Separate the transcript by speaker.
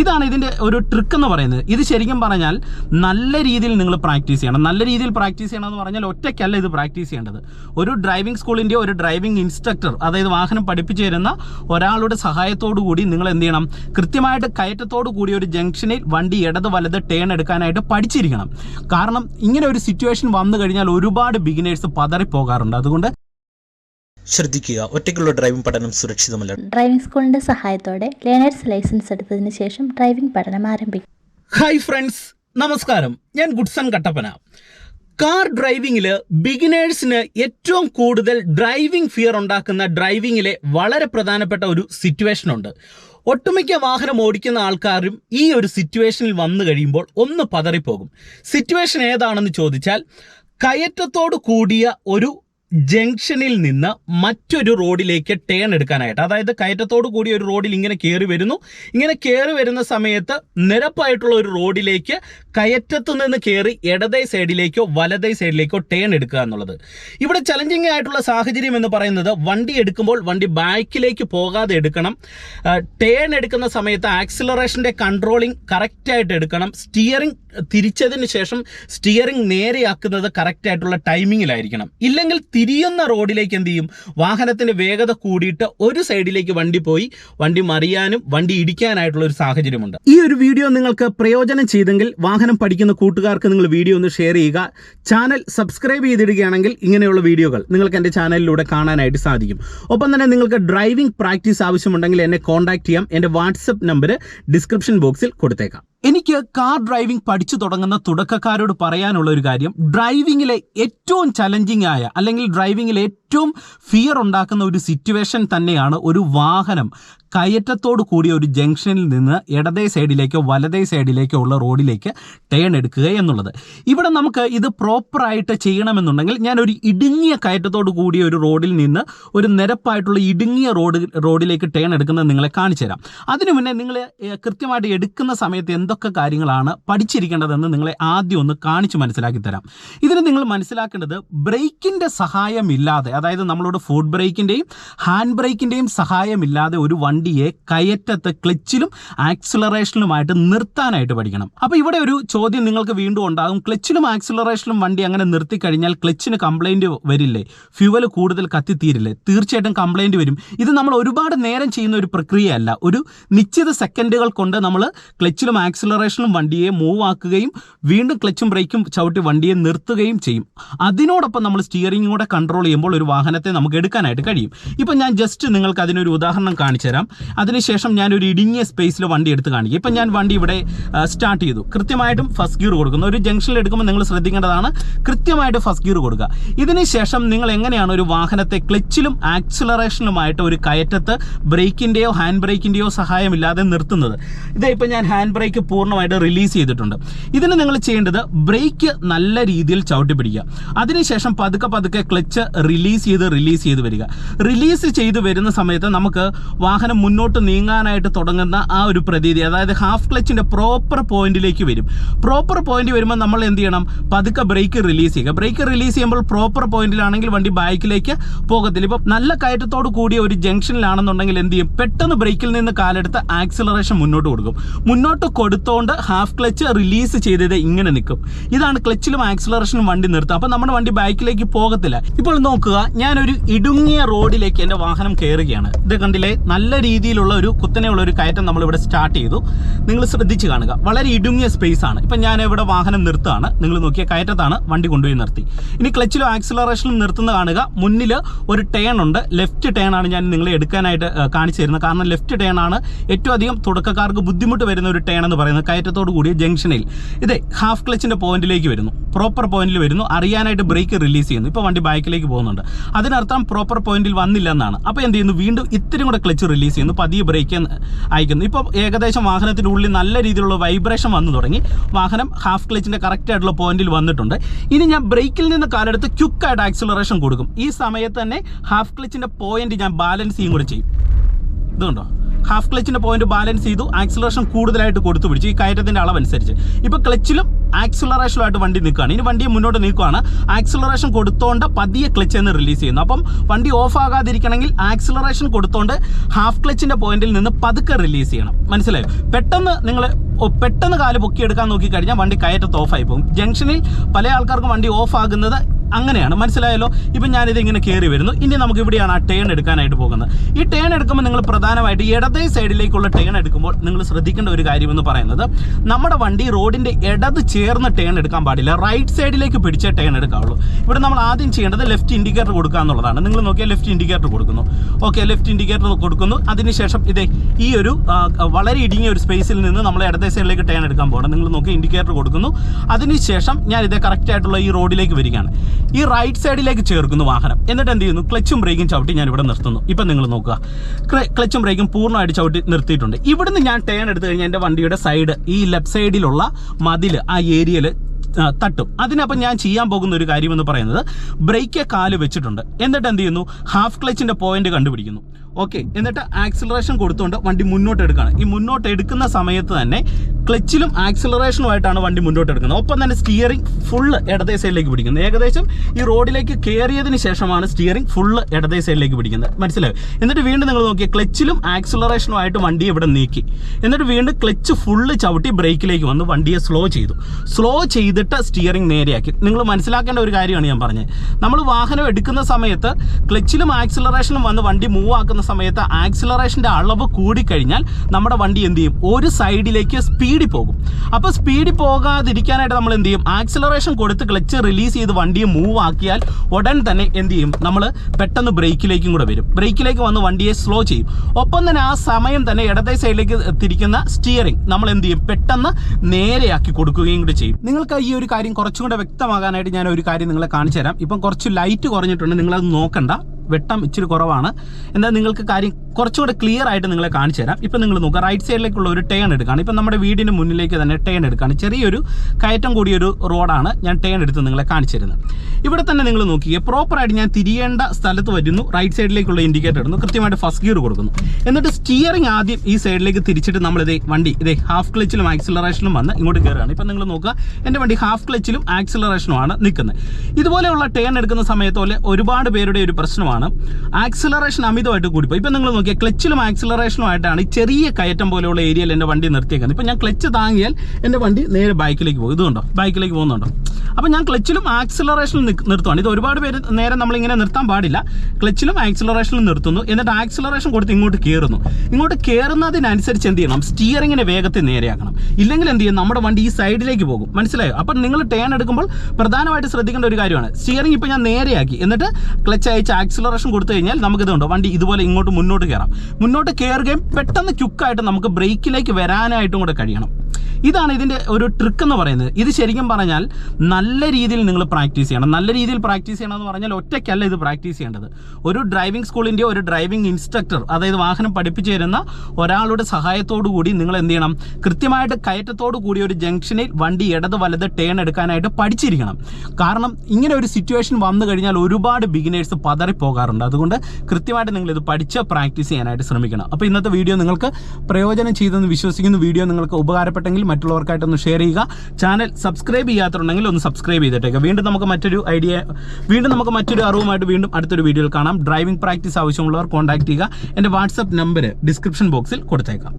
Speaker 1: ഇതാണ് ഇതിന്റെ ഒരു ട്രിക്ക് എന്ന് പറയുന്നത്. ഇത് ശരിക്കും പറഞ്ഞാൽ നല്ല രീതിയിൽ നിങ്ങൾ പ്രാക്ടീസ് ചെയ്യണം. നല്ല രീതിയിൽ പ്രാക്ടീസ് ചെയ്യണം എന്ന് പറഞ്ഞാൽ ഒറ്റയ്ക്കല്ല ഇത് പ്രാക്ടീസ് ചെയ്യേണ്ടത്. ഒരു ഡ്രൈവിംഗ് സ്കൂളിന്റെ ഒരു ഡ്രൈവിംഗ് ഇൻസ്ട്രക്ടർ അതായത് വാഹനം പഠിപ്പിച്ചു തരുന്ന ഒരാളുടെ സഹായത്തോടു കൂടി നിങ്ങൾ എന്ത് ചെയ്യണം? കൃത്യമായിട്ട് കയറ്റത്തോടു കൂടി ഒരു ജംഗ്ഷനിൽ വണ്ടി ഇടത് വലത് ടേൺ എടുക്കാനായിട്ട് പഠിച്ചിരിക്കണം. കാരണം ഇങ്ങനെ ഒരു സിറ്റുവേഷൻ വന്നു കഴിഞ്ഞാൽ ഒരുപാട് ബിഗിനേഴ്സ് പതറിപ്പോകാറുണ്ട്. അതുകൊണ്ട്
Speaker 2: ശ്രദ്ധിക്കുക. ഒറ്റയ്ക്കുള്ള ഡ്രൈവിംഗ് പഠനം സുരക്ഷിതമല്ല.
Speaker 3: ഡ്രൈവിംഗ് സ്കൂളിന്റെ സഹായത്തോടെ ലേണേഴ്സ് ലൈസൻസ് എടുത്തതിന് ശേഷം ഡ്രൈവിംഗ് പഠനം ആരംഭിക്കും.
Speaker 1: ഹായ് ഫ്രണ്ട്സ് നമസ്കാരം. ഞാൻ ഗുഡ്സൺ കട്ടപ്പന. കാർ ഡ്രൈവിംഗിൽ ബിഗിനേഴ്സിന് ഏറ്റവും കൂടുതൽ ഡ്രൈവിംഗ് ഫിയർ ഉണ്ടാക്കുന്ന ഡ്രൈവിംഗിലെ വളരെ പ്രധാനപ്പെട്ട ഒരു സിറ്റുവേഷൻ ഉണ്ട് ഒട്ടുമിക്ക വാഹനം ഓടിക്കുന്ന ആൾക്കാരും ഈ ഒരു സിറ്റുവേഷനിൽ വന്നു കഴിയുമ്പോൾ ഒന്ന് പതറിപ്പോകും. സിറ്റുവേഷൻ ഏതാണെന്ന് ചോദിച്ചാൽ കയറ്റത്തോട് കൂടിയ ഒരു ജംഗ്ഷനിൽ നിന്ന് മറ്റൊരു റോഡിലേക്ക് ടേൺ എടുക്കാനായിട്ട്. അതായത് കയറ്റത്തോടു കൂടി ഒരു റോഡിൽ ഇങ്ങനെ കയറി വരുന്നു. ഇങ്ങനെ കയറി വരുന്ന സമയത്ത് നിരപ്പായിട്ടുള്ള ഒരു റോഡിലേക്ക് കയറ്റത്തു നിന്ന് കയറി ഇടതേ സൈഡിലേക്കോ വലതേ സൈഡിലേക്കോ ടേൺ എടുക്കുക എന്നുള്ളത്. ഇവിടെ ചലഞ്ചിങ് ആയിട്ടുള്ള സാഹചര്യം എന്ന് പറയുന്നത് വണ്ടി എടുക്കുമ്പോൾ വണ്ടി ബാക്കിലേക്ക് പോകാതെ എടുക്കണം. ടേൺ എടുക്കുന്ന സമയത്ത് ആക്സിലറേഷന്റെ കൺട്രോളിങ് കറക്റ്റായിട്ട് എടുക്കണം. സ്റ്റിയറിംഗ് തിരിച്ചതിന് ശേഷം സ്റ്റിയറിംഗ് നേരെയാക്കുന്നത് കറക്റ്റായിട്ടുള്ള ടൈമിങ്ങിലായിരിക്കണം ഇല്ലെങ്കിൽ തിരിയുന്ന റോഡിലേക്ക് എന്ത് ചെയ്യും? വാഹനത്തിന്റെ വേഗത കൂടിയിട്ട് ഒരു സൈഡിലേക്ക് വണ്ടി പോയി വണ്ടി മറിയാനും വണ്ടി ഇടിക്കാനായിട്ടുള്ള ഒരു സാഹചര്യമുണ്ട്. ഈ ഒരു വീഡിയോ നിങ്ങൾക്ക് പ്രയോജനം ചെയ്തെങ്കിൽ വാഹനം പഠിക്കുന്ന കൂട്ടുകാർക്ക് നിങ്ങൾ വീഡിയോ ഒന്ന് ഷെയർ ചെയ്യുക. ചാനൽ സബ്സ്ക്രൈബ് ചെയ്തിടുകയാണെങ്കിൽ ഇങ്ങനെയുള്ള വീഡിയോകൾ നിങ്ങൾക്ക് എന്റെ ചാനലിലൂടെ കാണാനായിട്ട് സാധിക്കും. ഒപ്പം തന്നെ നിങ്ങൾക്ക് ഡ്രൈവിംഗ് പ്രാക്ടീസ് ആവശ്യമുണ്ടെങ്കിൽ എന്നെ കോൺടാക്ട് ചെയ്യാം. എന്റെ വാട്സപ്പ് നമ്പർ ഡിസ്ക്രിപ്ഷൻ ബോക്സിൽ കൊടുത്തേക്കാം. എനിക്ക് കാർ ഡ്രൈവിംഗ് പഠിച്ചു തുടങ്ങുന്ന തുടക്കക്കാരോട് പറയാനുള്ള ഒരു കാര്യം ഡ്രൈവിങ്ങിലെ ഏറ്റവും ചലഞ്ചിങ് ആയ അല്ലെങ്കിൽ ഡ്രൈവിങ്ങിലെ ഏറ്റവും ഫിയർ ഉണ്ടാക്കുന്ന ഒരു സിറ്റുവേഷൻ തന്നെയാണ് ഒരു വാഹനം. കയറ്റത്തോട് കൂടിയ ഒരു ജംഗ്ഷനിൽ നിന്ന് ഇടതേ സൈഡിലേക്കോ വലതേ സൈഡിലേക്കോ ഉള്ള റോഡിലേക്ക് ടേൺ എടുക്കുക എന്നുള്ളത്. ഇവിടെ നമുക്ക് ഇത് പ്രോപ്പറായിട്ട് ചെയ്യണമെന്നുണ്ടെങ്കിൽ ഞാൻ ഒരു ഇടുങ്ങിയ കയറ്റത്തോട് കൂടിയ ഒരു റോഡിൽ നിന്ന് ഒരു നിരപ്പായിട്ടുള്ള ഇടുങ്ങിയ റോഡ് റോഡിലേക്ക് ടേൺ എടുക്കുന്നത് നിങ്ങളെ കാണിച്ചു തരാം അതിനു മുന്നേ നിങ്ങൾ കൃത്യമായിട്ട് എടുക്കുന്ന സമയത്ത് എന്തൊക്കെ കാര്യങ്ങളാണ് പഠിച്ചിരിക്കേണ്ടതെന്ന് നിങ്ങളെ ആദ്യം ഒന്ന് കാണിച്ച് മനസ്സിലാക്കി തരാം. ഇതിന് നിങ്ങൾ മനസ്സിലാക്കേണ്ടത് ബ്രേക്കിന്റെ സഹായമില്ലാതെ അതായത് നമ്മളോട് ഫുഡ് ബ്രേക്കിന്റെയും ഹാൻഡ് ബ്രേക്കിന്റെയും സഹായമില്ലാതെ ഒരു വണ്ടിയെ കയറ്റത്ത് ക്ലച്ചിലും ആക്സിലറേഷനിലുമായിട്ട് നിർത്താനായിട്ട് പഠിക്കണം. അപ്പോൾ ഇവിടെ ഒരു ചോദ്യം നിങ്ങൾക്ക് വീണ്ടും ഉണ്ടാകും. ക്ലച്ചിലും ആക്സിലറേഷനിലും വണ്ടി അങ്ങനെ നിർത്തി കഴിഞ്ഞാൽ ക്ലച്ചിന് കംപ്ലൈന്റ് വരില്ലേ? ഫ്യുവൽ കൂടുതൽ കത്തിത്തീരില്ലേ? തീർച്ചയായിട്ടും കംപ്ലൈന്റ് വരും. ഇത് നമ്മൾ ഒരുപാട് നേരം ചെയ്യുന്ന ഒരു പ്രക്രിയയല്ല. ഒരു നിശ്ചിത സെക്കൻഡുകൾ കൊണ്ട് നമ്മൾ ക്ലച്ചിലും ആക്സിലറേഷനിലും വണ്ടിയെ മൂവ് ആക്കുകയും വീണ്ടും ക്ലച്ചും ബ്രേക്കും ചവിട്ടി വണ്ടിയെ നിർത്തുകയും ചെയ്യും. അതിനോടൊപ്പം നമ്മൾ സ്റ്റിയറിംഗ് കൂടെ കൺട്രോൾ ചെയ്യുമ്പോൾ ഒരു വാഹനത്തെ നമുക്ക് എടുക്കാനായിട്ട് കഴിയും. ഇപ്പം ഞാൻ ജസ്റ്റ് നിങ്ങൾക്ക് അതിനൊരു ഉദാഹരണം കാണിച്ചു തരാം. അതിനുശേഷം ഞാൻ ഒരു ഇടുങ്ങിയ സ്പേസിൽ വണ്ടി എടുത്ത് കാണിക്കും. ഇപ്പം ഞാൻ വണ്ടി ഇവിടെ സ്റ്റാർട്ട് ചെയ്തു. കൃത്യമായിട്ടും ഫസ്റ്റ് ഗിയർ കൊടുക്കുന്നു. ഒരു ജംഗ്ഷനിൽ എടുക്കുമ്പോൾ നിങ്ങൾ ശ്രദ്ധിക്കേണ്ടതാണ് കൃത്യമായിട്ട് ഫസ്റ്റ് ഗിയർ കൊടുക്കുക. ഇതിനുശേഷം നിങ്ങൾ എങ്ങനെയാണ് ഒരു വാഹനത്തെ ക്ലച്ചിലും ആക്സിലറേഷനുമായിട്ട് ഒരു കയറ്റത്ത് ബ്രേക്കിന്റെയോ ഹാൻഡ് ബ്രേക്കിന്റെയോ സഹായമില്ലാതെ നിർത്തുന്നത്? ഇതേ ഇപ്പം ഞാൻ ഹാൻഡ് ബ്രേക്ക് പൂർണമായിട്ട് റിലീസ് ചെയ്തിട്ടുണ്ട്. ഇതിന് നിങ്ങൾ ചെയ്യേണ്ടത് ബ്രേക്ക് നല്ല രീതിയിൽ ചവിട്ടി പിടിക്കുക. അതിനുശേഷം പതുക്കെ പതുക്കെ ക്ലച്ച് റിലീസ് ചെയ്ത് റിലീസ് ചെയ്ത് വരിക. റിലീസ് ചെയ്ത് വരുന്ന സമയത്ത് നമുക്ക് വാഹനം മുന്നോട്ട് നീങ്ങാനായിട്ട് തുടങ്ങുന്ന ആ ഒരു പ്രതീതി അതായത് ഹാഫ് ക്ലച്ചിന്റെ പ്രോപ്പർ പോയിന്റിലേക്ക് വരും. പ്രോപ്പർ പോയിന്റ് വരുമ്പോൾ നമ്മൾ എന്ത് ചെയ്യണം? പതുക്കെ ബ്രേക്ക് റിലീസ് ചെയ്യുക. ബ്രേക്ക് റിലീസ് ചെയ്യുമ്പോൾ പ്രോപ്പർ പോയിന്റിലാണെങ്കിൽ വണ്ടി ബാക്കിലേക്ക് പോകത്തില്ല. ഇപ്പം നല്ല കയറ്റത്തോട് കൂടിയ ഒരു ജംഗ്ഷനിലാണെന്നുണ്ടെങ്കിൽ എന്ത് ചെയ്യും? പെട്ടെന്ന് ബ്രേക്കിൽ നിന്ന് കാലെടുത്ത് ആക്സിലറേഷൻ മുന്നോട്ട് കൊടുക്കും. മുന്നോട്ട് കൊടുത്തോണ്ട് ഹാഫ് ക്ലച്ച് റിലീസ് ചെയ്തത് ഇങ്ങനെ നിൽക്കും. ഇതാണ് ക്ലച്ചിലും ആക്സിലറേഷനും വണ്ടി നിർത്തുക അപ്പം നമ്മുടെ വണ്ടി ബാക്കിലേക്ക് പോകത്തില്ല. ഇപ്പോൾ നോക്കുക ഞാനൊരു ഇടുങ്ങിയ റോഡിലേക്ക് എന്റെ വാഹനം കയറുകയാണ്. ഇത് കണ്ടില്ലേ? നല്ല രീതിയിലുള്ള ഒരു കുത്തനെയുള്ള ഒരു കയറ്റം നമ്മളിവിടെ സ്റ്റാർട്ട് ചെയ്തു. നിങ്ങൾ ശ്രദ്ധിച്ച് കാണുക. വളരെ ഇടുങ്ങിയ സ്പേസ് ആണ്. ഇപ്പം ഞാൻ ഇവിടെ വാഹനം നിർത്തുകയാണ്. നിങ്ങൾ നോക്കിയ കയറ്റത്താണ് വണ്ടി കൊണ്ടുപോയി നിർത്തി. ഇനി ക്ലച്ചിലും ആക്സിലറേഷനിലും നിർത്തുന്ന കാണുക. മുന്നിൽ ഒരു ടേൺ ഉണ്ട്. ലെഫ്റ്റ് ടേൺ ആണ് ഞാൻ നിങ്ങളെ എടുക്കാനായിട്ട് കാണിച്ചു തരുന്നത്. കാരണം ലെഫ്റ്റ് ടേൺ ആണ് ഏറ്റവും അധികം തുടക്കക്കാർക്ക് ബുദ്ധിമുട്ട് വരുന്ന ഒരു ടേൺ എന്ന് പറയുന്നത്. കയറ്റത്തോട് കൂടിയ ജംഗ്ഷനിൽ. ഇത് ഹാഫ് ക്ലച്ചിന്റെ പോയിന്റിലേക്ക് വരുന്നു. പ്രോപ്പർ പോയിന്റിൽ വരുന്നു. അറിയാനായിട്ട് ബ്രേക്ക് റിലീസ് ചെയ്യുന്നു. ഇപ്പോൾ വണ്ടി ബാക്കിലേക്ക് പോകുന്നുണ്ട്. അതിനർത്ഥം പ്രോപ്പർ പോയിന്റിൽ വന്നില്ല എന്നാണ് അപ്പോൾ എന്ത് ചെയ്യുന്നു? വീണ്ടും ഇത്തിരി കൂടെ ക്ലച്ച് റിലീസ് ചെയ്യുന്നു. പതിയെ ബ്രേക്ക് അയക്കുന്നു. ഇപ്പോൾ ഏകദേശം വാഹനത്തിന്റെ ഉള്ളിൽ നല്ല രീതിയിലുള്ള വൈബ്രേഷൻ വന്നു തുടങ്ങി. വാഹനം ഹാഫ് ക്ലച്ചിന്റെ കറക്റ്റ് ആയിട്ടുള്ള പോയിന്റിൽ വന്നിട്ടുണ്ട്. ഇനി ഞാൻ ബ്രേക്കിൽ നിന്ന് കാലെടുത്ത് ക്യുക്കായിട്ട് ആക്സിലറേഷൻ കൊടുക്കും. ഈ സമയത്ത് തന്നെ ഹാഫ് ക്ലച്ചിന്റെ പോയിന്റ് ഞാൻ ബാലൻസ് ചെയ്യും കൂടെ ചെയ്യും. ഇതുണ്ടോ? ഹാഫ് ക്ലച്ചിന്റെ പോയിന്റ് ബാലൻസ് ചെയ്തു. ആക്സിലറേഷൻ കൂടുതലായിട്ട് കൊടുത്തു പിടിച്ചു. ഈ കയറ്റത്തിന്റെ അളവനുസരിച്ച്. ഇപ്പൊ ക്ലച്ചിലും ആക്സിലറേഷനുമായിട്ട് വണ്ടി നിൽക്കുകയാണ്. ഇനി വണ്ടി മുന്നോട്ട് നീക്കുകയാണ് ആക്സിലറേഷൻ കൊടുത്തോണ്ട് പതിയെ ക്ലച്ച് എന്ന് റിലീസ് ചെയ്യുന്നു. അപ്പം വണ്ടി ഓഫ് ആകാതിരിക്കണമെങ്കിൽ ആക്സിലറേഷൻ കൊടുത്തോണ്ട് ഹാഫ് ക്ലച്ചിന്റെ പോയിന്റിൽ നിന്ന് പതുക്കെ റിലീസ് ചെയ്യണം. മനസ്സിലായോ? പെട്ടെന്ന് നിങ്ങൾ പെട്ടെന്ന് കാൽ പൊക്കിയെടുക്കാൻ നോക്കിക്കഴിഞ്ഞാൽ വണ്ടി കയറ്റത്ത് ഓഫായി പോകും. ജംഗ്ഷനിൽ പല ആൾക്കാർക്കും വണ്ടി ഓഫ് ആകുന്നത് അങ്ങനെയാണ്. മനസ്സിലായല്ലോ? ഇപ്പം ഞാനിത് ഇങ്ങനെ കയറി വരുന്നു. ഇനി നമുക്ക് ഇവിടെയാണ് ആ ടേൺ എടുക്കാനായിട്ട് പോകുന്നത്. ഈ ടേൺ എടുക്കുമ്പോൾ നിങ്ങൾ പ്രധാനമായിട്ട് ഇടതേ സൈഡിലേക്കുള്ള ടേൺ എടുക്കുമ്പോൾ നിങ്ങൾ ശ്രദ്ധിക്കേണ്ട ഒരു കാര്യമെന്ന് പറയുന്നത് നമ്മുടെ വണ്ടി റോഡിന്റെ ഇടത് ചേർന്ന് ടേൺ എടുക്കാൻ പാടില്ല. റൈറ്റ് സൈഡിലേക്ക് പിടിച്ചേ ടേൺ എടുക്കാവുള്ളൂ. ഇവിടെ നമ്മൾ ആദ്യം ചെയ്യേണ്ടത് ലെഫ്റ്റ് ഇൻഡിക്കേറ്റർ കൊടുക്കുക എന്നുള്ളതാണ്. നിങ്ങൾ നോക്കിയാൽ ലെഫ്റ്റ് ഇൻഡിക്കേറ്റർ കൊടുക്കുന്നു. ഓക്കെ ലെഫ്റ്റ് ഇൻഡിക്കേറ്റർ കൊടുക്കുന്നു. അതിനുശേഷം ഇതേ ഈ ഒരു വളരെ ഇടുങ്ങിയ ഒരു സ്പേസിൽ നിന്ന് നമ്മൾ ഇടതേ സൈഡിലേക്ക് ടേൺ എടുക്കാൻ പോകണം. നിങ്ങൾ നോക്കി ഇൻഡിക്കേറ്റർ കൊടുക്കുന്നു. അതിനുശേഷം ഞാൻ ഇതേ കറക്റ്റായിട്ടുള്ള ഈ റോഡിലേക്ക് വരികയാണ്. ഈ റൈറ്റ് സൈഡിലേക്ക് ചേർക്കുന്നു വാഹനം. എന്നിട്ട് എന്ത് ചെയ്യുന്നു? ക്ലച്ചും ബ്രേക്കും ചവിട്ടി ഞാൻ ഇവിടെ നിർത്തുന്നു. ഇപ്പം നിങ്ങൾ നോക്കുക. ക്ലച്ചും ബ്രേക്കും പൂർണമായിട്ട് ചവിട്ടി നിർത്തിയിട്ടുണ്ട്. ഇവിടുന്ന് ഞാൻ ടേൺ എടുത്തു കഴിഞ്ഞാൽ എന്റെ വണ്ടിയുടെ സൈഡ് ഈ ലെഫ്റ്റ് സൈഡിലുള്ള മതിൽ ആ ഏരിയയിൽ തട്ടും. അതിനപ്പം ഞാൻ ചെയ്യാൻ പോകുന്ന ഒരു കാര്യമെന്ന് പറയുന്നത് ബ്രേക്ക് കാൽ വെച്ചിട്ടുണ്ട്. എന്നിട്ട് എന്ത് ചെയ്യുന്നു? ഹാഫ് ക്ലച്ചിന്റെ പോയിന്റ് കണ്ടുപിടിക്കുന്നു. ഓക്കെ എന്നിട്ട് ആക്സിലറേഷൻ കൊടുത്തുകൊണ്ട് വണ്ടി മുന്നോട്ട് എടുക്കുകയാണ്. ഈ മുന്നോട്ട് എടുക്കുന്ന സമയത്ത് തന്നെ ക്ലച്ചിലും ആക്സിലറേഷനുമായിട്ടാണ് വണ്ടി മുന്നോട്ട് എടുക്കുന്നത് ഒപ്പം തന്നെ സ്റ്റിയറിംഗ് ഫുള്ള് ഇടതേ സൈഡിലേക്ക് പിടിക്കുന്നത് ഏകദേശം ഈ റോഡിലേക്ക് കയറിയതിന് ശേഷമാണ് സ്റ്റിയറിംഗ് ഫുള്ള് ഇടതേ സൈഡിലേക്ക് പിടിക്കുന്നത്. മനസ്സിലായി? എന്നിട്ട് വീണ്ടും നിങ്ങൾ നോക്കിയ ക്ലച്ചിലും ആക്സിലറേഷനുമായിട്ട് വണ്ടി ഇവിടെ നീക്കി. എന്നിട്ട് വീണ്ടും ക്ലച്ച് ഫുള്ള് ചവിട്ടി ബ്രേക്കിലേക്ക് വന്ന് വണ്ടിയെ സ്ലോ ചെയ്തു. സ്ലോ ചെയ്തിട്ട് സ്റ്റിയറിംഗ് നേരെയാക്കി. നിങ്ങൾ മനസ്സിലാക്കേണ്ട ഒരു കാര്യമാണ് ഞാൻ പറഞ്ഞത്. നമ്മൾ വാഹനം എടുക്കുന്ന സമയത്ത് ക്ലച്ചിലും ആക്സിലറേഷനും വന്ന് വണ്ടി മൂവ് ആക്കുന്ന സമയത്ത് ആക്സിലറേഷന്റെ അളവ് കൂടിക്കഴിഞ്ഞാൽ നമ്മുടെ വണ്ടി എന്ത് ചെയ്യും? ഒരു സൈഡിലേക്ക് സ്പീഡിൽ പോകും. അപ്പോൾ സ്പീഡിൽ പോകാതിരിക്കാനായിട്ട് നമ്മൾ എന്ത് ചെയ്യും? ആക്സിലറേഷൻ കൊടുത്ത് ക്ലച്ച് റിലീസ് ചെയ്ത് വണ്ടിയെ മൂവ് ആക്കിയാൽ ഉടൻ തന്നെ എന്ത് ചെയ്യും? നമ്മൾ പെട്ടെന്ന് ബ്രേക്കിലേക്കും കൂടെ വരും. ബ്രേക്കിലേക്ക് വന്ന് വണ്ടിയെ സ്ലോ ചെയ്യും. ഒപ്പം തന്നെ ആ സമയം തന്നെ ഇടത്തെ സൈഡിലേക്ക് തിരിക്കുന്ന സ്റ്റിയറിംഗ് നമ്മൾ എന്ത് ചെയ്യും? പെട്ടെന്ന് നേരെയാക്കി കൊടുക്കുകയും കൂടെ ചെയ്യും. നിങ്ങൾക്ക് ഈ ഒരു കാര്യം കുറച്ചും കൂടെ വ്യക്തമാകാനായിട്ട് ഞാൻ ഒരു കാര്യം നിങ്ങളെ കാണിച്ചു തരാം. ഇപ്പം കുറച്ച് ലൈറ്റ് കുറഞ്ഞിട്ടുണ്ട്. നിങ്ങളത് നോക്കണ്ട. വെട്ടം ഇച്ചിരി കുറവാണ്. എന്നാൽ നിങ്ങൾക്ക് കാര്യം കുറച്ചുകൂടെ ക്ലിയർ ആയിട്ട് നിങ്ങളെ കാണിച്ചു തരാം. ഇപ്പം നിങ്ങൾ നോക്കുക റൈറ്റ് സൈഡിലേക്കുള്ള ഒരു ടേൺ എടുക്കുകയാണ്. ഇപ്പം നമ്മുടെ വീടിന് മുന്നിലേക്ക് തന്നെ ടേൺ എടുക്കുകയാണ്. ചെറിയൊരു കയറ്റം കൂടിയൊരു റോഡാണ് ഞാൻ ടേൺ എടുത്ത് നിങ്ങളെ കാണിച്ചു തരുന്നത്. ഇവിടെ തന്നെ നിങ്ങൾ നോക്കിയേ പ്രോപ്പറായിട്ട് ഞാൻ തിരിയേണ്ട സ്ഥലത്ത് വരുന്നു. റൈറ്റ് സൈഡിലേക്കുള്ള ഇൻഡിക്കേറ്റർ ഇടുന്നു കൃത്യമായിട്ട് ഫസ്റ്റ് ഗിയർ കൊടുക്കുന്നു. എന്നിട്ട് സ്റ്റിയറിംഗ് ആദ്യം ഈ സൈഡിലേക്ക് തിരിച്ചിട്ട് നമ്മൾ ഇതേ വണ്ടി ഇതേ ഹാഫ് ക്ലച്ചിലും ആക്സിലറേഷനും വന്ന് ഇങ്ങോട്ട് കയറുകയാണ്. ഇപ്പം നിങ്ങൾ നോക്കുക എന്റെ വണ്ടി ഹാഫ് ക്ലച്ചിലും ആക്സിലറേഷനുമാണ് നിൽക്കുന്നത്. ഇതുപോലെയുള്ള ടേൺ എടുക്കുന്ന സമയത്തോലെ ഒരുപാട് പേരുടെ ഒരു പ്രശ്നമാണ്. ആക്സിലറേഷൻ അമിതമായിട്ട് കൂടിപ്പോയി. ഇപ്പം നിങ്ങൾ നോക്കിയാൽ ക്ലച്ചിലും ആക്സിലറേഷനും ആയിട്ടാണ് ചെറിയ കയറ്റം പോലെയുള്ള ഏരിയയിൽ എന്റെ വണ്ടി നിർത്തിയേക്കുന്നത്. ഇപ്പം ഞാൻ ക്ലച്ച് താങ്ങിയാൽ എന്റെ വണ്ടി നേരെ ബൈക്കിലേക്ക് പോകും. ഇതുകൊണ്ടോ ബൈക്കിലേക്ക് പോകുന്നുണ്ടോ? അപ്പം ഞാൻ ക്ലച്ചിലും ആക്സിലറേഷനും നിർത്തുവാണ്. ഇത് ഒരുപാട് പേര് നേരെ നമ്മളിങ്ങനെ നിർത്താൻ പാടില്ല. ക്ലച്ചിലും ആക്സിലറേഷനിലും നിർത്തുന്നു. എന്നിട്ട് ആക്സിലറേഷൻ കൊടുത്ത് ഇങ്ങോട്ട് കയറുന്നു ഇങ്ങോട്ട് കയറുന്നതിനനുസരിച്ച് എന്ത് ചെയ്യണം? സ്റ്റിയറിങ്ങിനെ വേഗത്തിൽ നേരെയാക്കണം. ഇല്ലെങ്കിൽ എന്ത് ചെയ്യും? നമ്മുടെ വണ്ടി ഈ സൈഡിലേക്ക് പോകും. മനസ്സിലായോ? അപ്പം നിങ്ങൾ ടേൺ എടുക്കുമ്പോൾ പ്രധാനമായിട്ട് ശ്രദ്ധിക്കേണ്ട ഒരു കാര്യമാണ്. സ്റ്റിയറിംഗ് ഇപ്പം ഞാൻ നേരെയാക്കി. എന്നിട്ട് ക്ലച്ച് അയച്ച് ആക്സിലറേഷൻ കൊടുത്തു കഴിഞ്ഞാൽ നമുക്കിതുണ്ടോ? വണ്ടി ഇതുപോലെ ഇങ്ങോട്ട് മുന്നോട്ട് കയറാം മുന്നോട്ട് കയറുകയും പെട്ടെന്ന് ക്യുക്കായിട്ട് നമുക്ക് ബ്രേക്കിലേക്ക് വരാനായിട്ടും കൂടെ കഴിയണം. ഇതാണ് ഇതിന്റെ ഒരു ട്രിക്ക് എന്ന് പറയുന്നത്. ഇത് ശരിക്കും പറഞ്ഞാൽ നല്ല രീതിയിൽ നിങ്ങൾ പ്രാക്ടീസ് ചെയ്യണം. നല്ല രീതിയിൽ പ്രാക്ടീസ് ചെയ്യണം എന്ന് പറഞ്ഞാൽ ഒറ്റയ്ക്കല്ല ഇത് പ്രാക്ടീസ് ചെയ്യേണ്ടത്. ഒരു ഡ്രൈവിംഗ് സ്കൂളിന്റെ ഒരു ഡ്രൈവിംഗ് ഇൻസ്ട്രക്ടർ അതായത് വാഹനം പഠിപ്പിച്ചു തരുന്ന ഒരാളുടെ സഹായത്തോടു കൂടി നിങ്ങൾ എന്ത് ചെയ്യണം? കൃത്യമായിട്ട് കയറ്റത്തോടു കൂടി ഒരു ജംഗ്ഷനിൽ വണ്ടി ഇടത് വലത് ടേൺ എടുക്കാനായിട്ട് പഠിച്ചിരിക്കണം. കാരണം ഇങ്ങനെ ഒരു സിറ്റുവേഷൻ വന്നു കഴിഞ്ഞാൽ ഒരുപാട് ബിഗിനേഴ്സ് പതറിപ്പോകാറുണ്ട് അതുകൊണ്ട് കൃത്യമായിട്ട് നിങ്ങൾ ഇത് പഠിച്ച് പ്രാക്ടീസ് ചെയ്യാനായിട്ട് ശ്രമിക്കണം. അപ്പോൾ ഇന്നത്തെ വീഡിയോ നിങ്ങൾക്ക് പ്രയോജനം ചെയ്തെന്ന് വിശ്വസിക്കുന്ന. വീഡിയോ നിങ്ങൾക്ക് ഉപകാരപ്പെട്ടെങ്കിൽ മറ്റുള്ളവർക്കായിട്ടൊന്ന് ഷെയർ ചെയ്യുക. ചാനൽ സബ്സ്ക്രൈബ് ചെയ്യാത്തുണ്ടെങ്കിൽ ഒന്ന് സബ്സ്ക്രൈബ് ചെയ്തിട്ടേക്കുക വീണ്ടും നമുക്ക് മറ്റൊരു ഐഡിയ വീണ്ടും നമുക്ക് മറ്റൊരു അറിവുമായിട്ട് വീണ്ടും അടുത്തൊരു വീഡിയോയിൽ കാണാം. ഡ്രൈവിംഗ് പ്രാക്ടീസ് ആവശ്യമുള്ളവർ കോൺടാക്ട് ചെയ്യുക. എന്റെ വാട്സപ്പ് നമ്പർ ഡിസ്ക്രിപ്ഷൻ ബോക്സിൽ കൊടുത്തേക്കാം.